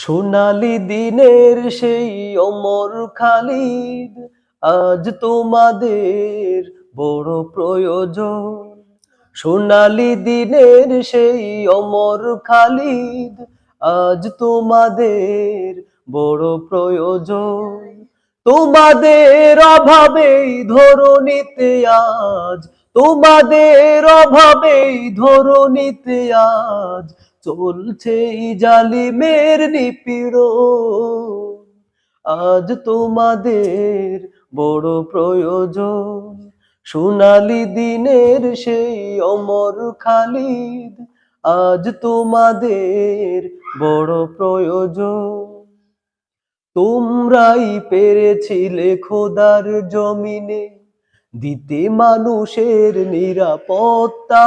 সোনালি দিনের সেই অমর খালিদ, আজ তোমাদের বড় প্রয়োজন। সোনালি দিনের সেই অমর খালিদ, আজ তোমাদের বড় প্রয়োজন। তোমাদের অভাবেই ধরণীতে আজ, তোমাদের অভাবেই ধরণীতে আজ চলছে জালিমের নিপীড়ন। আজ তোমাদের বড় প্রয়োজন। সোনালি দিনের সেই অমর খালিদ, আজ তোমাদের বড় প্রয়োজন। তোমরাই পেরেছিলে খোদার জমিনে, দিতে মানুষের নিরাপত্তা।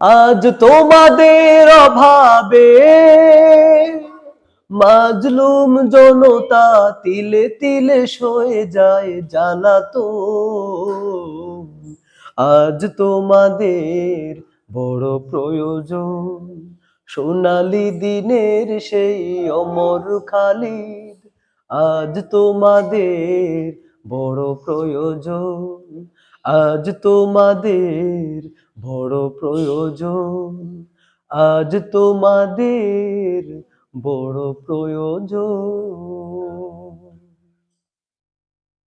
আজ তোমাদের অভাবে মাজলুম জনতা তিলে তিলে সয়ে যায় জ্বালাতো আজ তোমাদের বড় প্রয়োজন, সোনালি দিনের সেই অমর খালিদ। আজ তোমাদের বড় প্রয়োজন আজ তোমাদের বড় প্রয়োজন আজ তোমাদের বড় প্রয়োজন।